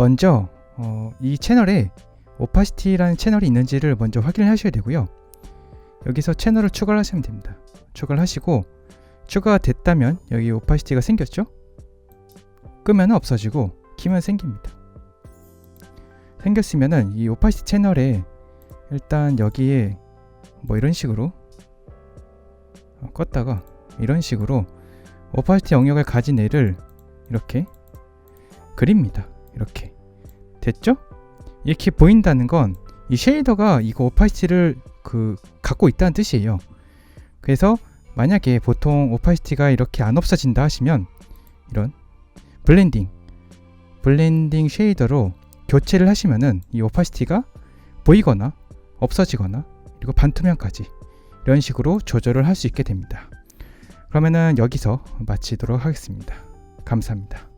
먼저 어, 이 채널에 오파시티라는 채널이 있는지를 먼저 확인을 하셔야 되고요. 여기서 채널을 추가를 하시면 됩니다. 추가를 하시고 추가가 됐다면 여기 오파시티가 생겼죠? 끄면 없어지고 키면 생깁니다. 생겼으면은 이 오파시티 채널에 일단 여기에 뭐 이런 식으로 어, 껐다가 이런 식으로 오파시티 영역을 가진 애를 이렇게 그립니다. 이렇게 됐죠? 이렇게 보인다는 건 이 쉐이더가 이거 오파시티를 그 갖고 있다는 뜻이에요. 그래서 만약에 보통 오파시티가 이렇게 안 없어진다 하시면 이런 블렌딩 블렌딩 쉐이더로 교체를 하시면은 이 오파시티가 보이거나 없어지거나 그리고 반투명까지 이런 식으로 조절을 할 수 있게 됩니다. 그러면은 여기서 마치도록 하겠습니다. 감사합니다.